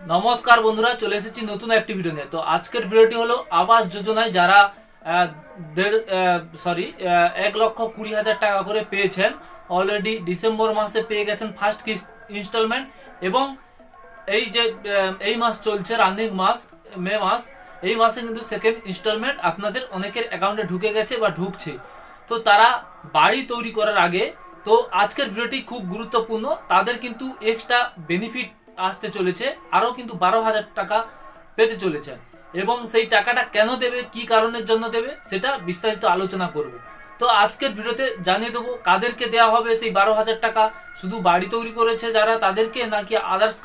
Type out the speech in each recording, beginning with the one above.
নমস্কার বন্ধুরা, চলে এসেছি নতুন একটি ভিডিও নিয়ে। তো আজকের ভিডিওটি হলো আবাস যোজনায় যারা দেড় সরি এক লক্ষ কুড়ি হাজার টাকা করে পেয়েছেন অলরেডি ডিসেম্বর মাসে পেয়ে গেছেন ফার্স্ট ইনস্টলমেন্ট এবং এই যে এই মাস চলছে রানিং মাস, মে মাস, এই মাসে কিন্তু সেকেন্ড ইনস্টলমেন্ট আপনাদের অনেকের অ্যাকাউন্টে ঢুকে গেছে বা ঢুকছে। তো তারা বাড়ি তৈরি করার আগে, তো আজকের ভিডিওটি খুব গুরুত্বপূর্ণ, তাদের কিন্তু এক্সট্রা বেনিফিট আসতে চলেছে, আরও কিন্তু বারো হাজার টাকা পেতে চলেছেন এবং সেই টাকাটা কেন দেবে, কি কারণের জন্য দেবে, সেটা বিস্তারিত আলোচনা করব। তো আজকের ভিডিওতে জানিয়ে দেবো কাদেরকে দেওয়া হবে সেই বারো হাজার টাকা। শুধু বাড়ি তৈরি করেছে যারা, তাদেরকে নাকি আদার্স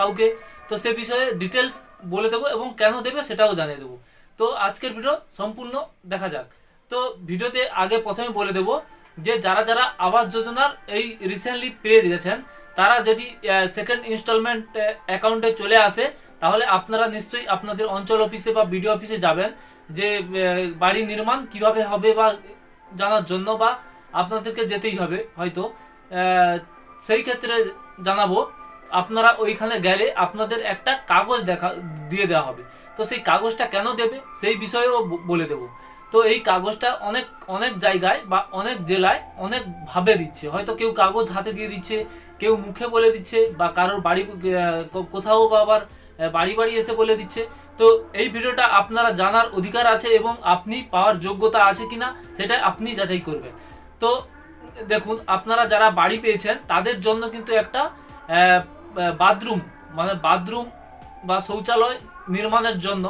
কাউকে? তো সে বিষয়ে ডিটেলস বলে দেবো এবং কেন দেবে সেটাও জানিয়ে দেবো। তো আজকের ভিডিও সম্পূর্ণ দেখা যাক। তো ভিডিওতে আগে প্রথমে বলে দেবো যে, যারা যারা আবাস যোজনার এই রিসেন্টলি পেয়ে গেছেন তারা যদি সেকেন্ড ইনস্টলমেন্ট অ্যাকাউন্টে চলে আসে, তাহলে আপনারা নিশ্চয়ই আপনাদের অঞ্চল অফিসে বা বিডিও অফিসে যাবেন, যে বাড়ি নির্মাণ কীভাবে হবে বা জানার জন্য বা আপনাদেরকে যেতেই হবে, হয়তো। সেই ক্ষেত্রে জানাব, আপনারা ওইখানে গেলে আপনাদের একটা কাগজ দেখা, দিয়ে দেওয়া হবে। তো সেই কাগজটা কেন দেবে, সেই বিষয়েও বলে দেবো। তো এই কাগজটা অনেক অনেক জায়গায় বা অনেক জেলায় অনেক ভাবে দিচ্ছে। হয়তো কেউ কাগজ হাতে দিয়ে দিচ্ছে, কেউ মুখে বলে দিচ্ছে বা কারোর বাড়ি কোথাও বা আবার বাড়ি বাড়ি এসে বলে দিচ্ছে। তো এই ভিডিওটা আপনারা জানার অধিকার আছে এবং আপনি পাওয়ার যোগ্যতা আছে কিনা সেটা আপনি যাচাই করবেন। তো দেখুন, আপনারা যারা বাড়ি পেয়েছেন, তাদের জন্য কিন্তু একটা বাথরুম মানে বাথরুম বা শৌচালয় নির্মাণের জন্য,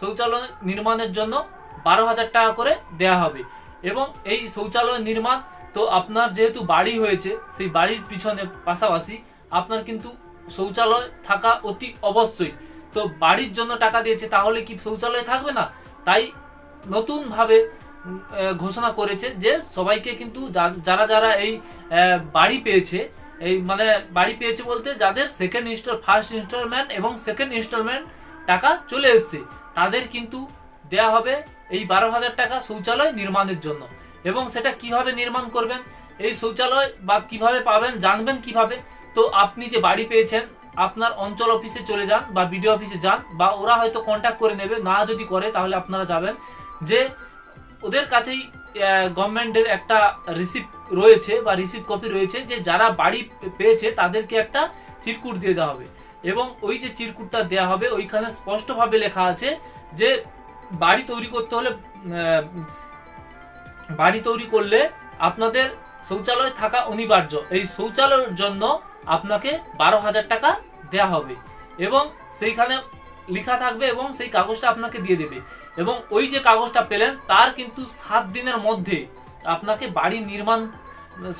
শৌচালয় নির্মাণের জন্য বারো হাজার টাকা করে দেয়া হবে। এবং এই শৌচালয় নির্মাণ তো আপনার যেহেতু বাড়ি হয়েছে, সেই বাড়ির পিছনে পাশাপাশি আপনার কিন্তু শৌচালয় থাকা অতি অবশ্যই। তো বাড়ির জন্য টাকা দিয়েছে, তাহলে কি শৌচালয় থাকবে না? তাই নতুনভাবে ঘোষণা করেছে যে সবাইকে কিন্তু যারা যারা এই বাড়ি পেয়েছে, এই মানে বাড়ি পেয়েছে বলতে যাদের সেকেন্ড ইনস্টল ফার্স্ট ইনস্টলমেন্ট এবং সেকেন্ড ইনস্টলমেন্ট টাকা চলে এসছে, তাদের কিন্তু দেয়া হবে এই বারো হাজার টাকা শৌচালয় নির্মাণের জন্য। এবং সেটা কীভাবে নির্মাণ করবেন, এই শৌচালয় বা কীভাবে পাবেন, জানবেন কীভাবে, তো আপনি যে বাড়ি পেয়েছেন, আপনার অঞ্চল অফিসে চলে যান বা বিডিও অফিসে যান বা ওরা হয়তো কন্ট্যাক্ট করে নেবে, না যদি করে তাহলে আপনারা যাবেন। যে ওদের কাছেই গভর্নমেন্টের একটা রিসিপ্ট রয়েছে বা রিসিপ্ট কপি রয়েছে যে যারা বাড়ি পেয়েছে তাদেরকে একটা চিরকুট দিয়ে দেওয়া হবে। এবং ওই যে চিরকুটটা দেওয়া হবে, ওইখানে স্পষ্টভাবে লেখা আছে যে বাড়ি তৈরি করতে হলে বাড়ি তৈরি করলে আপনাদের শৌচালয় থাকা অনিবার্য। এই শৌচালয়ের জন্য আপনাকে বারো হাজার টাকা দেয়া হবে এবং সেইখানে লেখা থাকবে এবং সেই কাগজটা আপনাকে দিয়ে দেবে। এবং ওই যে কাগজটা পেলেন, তার কিন্তু সাত দিনের মধ্যে আপনাকে বাড়ি নির্মাণ,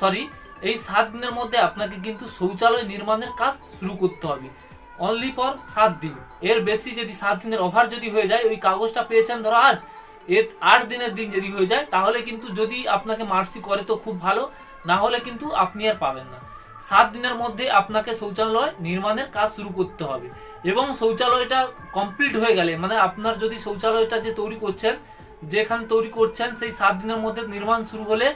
সরি, এই সাত দিনের মধ্যে আপনাকে কিন্তু শৌচালয় নির্মাণের কাজ শুরু করতে হবে। অনলি ফর সাত দিন। এর বেশি যদি সাত দিনের ওভার যদি হয়ে যায়, ওই কাগজটা পেয়েছেন ধরো আজ, এর আট দিনের দিন যদি হয়ে যায়, তাহলে কিন্তু যদি আপনাকে মার্সি করে তো খুব ভালো, না হলে কিন্তু আপনি আর পাবেন না। সাত দিনের মধ্যে আপনাকে শৌচালয় নির্মাণের কাজ শুরু করতে হবে। এবং শৌচালয়টা কমপ্লিট হয়ে গেলে মানে আপনার যদি শৌচালয়টা যে তৈরি করছেন, যেখানে তৈরি করছেন, সেই সাত দিনের মধ্যে নির্মাণ শুরু হলে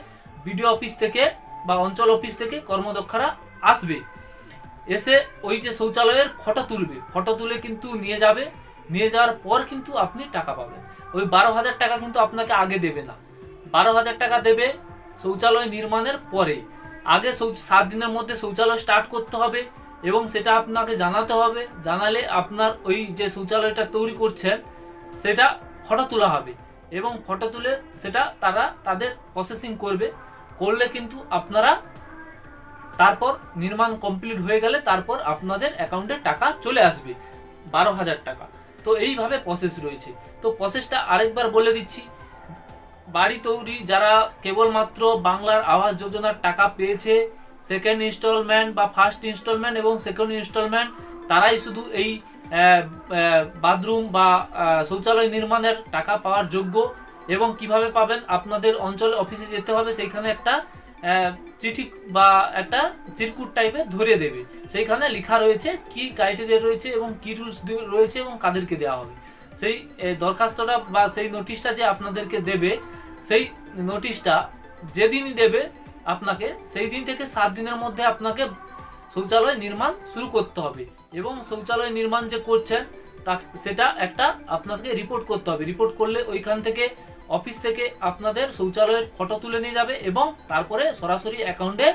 বিডিও অফিস থেকে বা অঞ্চল অফিস থেকে কর্মদক্ষরা আসবে। এসে ওই যে শৌচালয়ের ফটো তুলবে। ফটো তুলে কিন্তু নিয়ে যাবে। নিয়ে যাওয়ার পর কিন্তু আপনি টাকা পাবেন। ওই বারো হাজার টাকা কিন্তু আপনাকে আগে দেবে না। বারো হাজার টাকা দেবে শৌচালয় নির্মাণের পরে। আগে সাত দিনের মধ্যে শৌচালয় স্টার্ট করতে হবে এবং সেটা আপনাকে জানাতে হবে। জানালে আপনার ওই যে শৌচালয়টা তৈরি করছেন, সেটা ফটো তোলা হবে এবং ফটো তুলে সেটা তারা তাদের প্রসেসিং করবে। করলে কিন্তু আপনারা তারপর নির্মাণ কমপ্লিট হয়ে গেলে তারপর আপনাদের অ্যাকাউন্টে টাকা চলে আসবে, বারো হাজার টাকা। তো এইভাবে প্রসেস রয়েছে। তো প্রসেসটা আরেকবার বলে দিচ্ছি, বাড়ি তৈরি যারা কেবলমাত্র বাংলার আবাস যোজনার টাকা পেয়েছে সেকেন্ড ইনস্টলমেন্ট বা ফার্স্ট ইনস্টলমেন্ট এবং সেকেন্ড ইনস্টলমেন্ট তারাই শুধু এই বাথরুম বা শৌচালয় নির্মাণের টাকা পাওয়ার যোগ্য। এবং কীভাবে পাবেন? আপনাদের অঞ্চল অফিসে যেতে হবে সেইখানে একটা চিঠি বা একটা চিরকুট টাইপের ধরে দেবে। সেইখানে লেখা রয়েছে কি ক্রাইটেরিয়া রয়েছে এবং কি রুলস রয়েছে এবং কাদেরকে দেওয়া হবে। সেই দরখাস্তটা বা সেই নোটিশটা যে আপনাদেরকে দেবে, সেই নোটিশটা যেদিনই দেবে আপনাকে, সেই দিন থেকে সাত দিনের মধ্যে আপনাকে শৌচালয় নির্মাণ শুরু করতে হবে। এবং শৌচালয় নির্মাণ যে করছেন তা সেটা একটা আপনাকে রিপোর্ট করতে হবে। রিপোর্ট করলে ওইখান থেকে অফিস থেকে আপনাদের শৌচালয়ের ফটো তুলে নিয়ে যাবে এবং তারপরে সরাসরি অ্যাকাউন্টে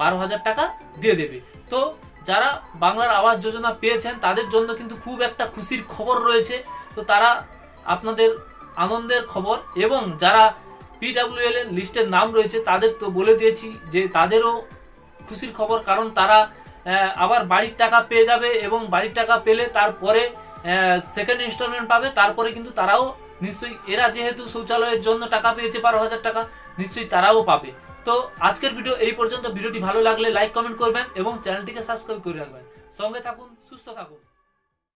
বারো হাজার টাকা দিয়ে দেবে। তো যারা বাংলার আবাস যোজনা পেয়েছেন, তাদের জন্য কিন্তু খুব একটা খুশির খবর রয়েছে। তো তারা আপনাদের আনন্দের খবর এবং যারা পিডাব্লিউএল এর লিস্টের নাম রয়েছে, তাদের তো বলে দিয়েছি যে তাদেরও খুশির খবর, কারণ তারা আবার বাড়ির টাকা পেয়ে যাবে এবং বাড়ির টাকা পেলে তারপরে সেকেন্ড ইনস্টলমেন্ট পাবে। তারপরে কিন্তু তারাও নিশ্চয়ই এরা যেহেতু শৌচালয়ের জন্য টাকা পেয়েছে বারো হাজার টাকা, নিশ্চয়ই তারাও পাবে। তো আজকের ভিডিও এই পর্যন্ত। ভিডিওটি ভালো লাগলে লাইক কমেন্ট করবেন এবং চ্যানেলটিকে সাবস্ক্রাইব করে রাখবেন। সঙ্গে থাকুন, সুস্থ থাকুন।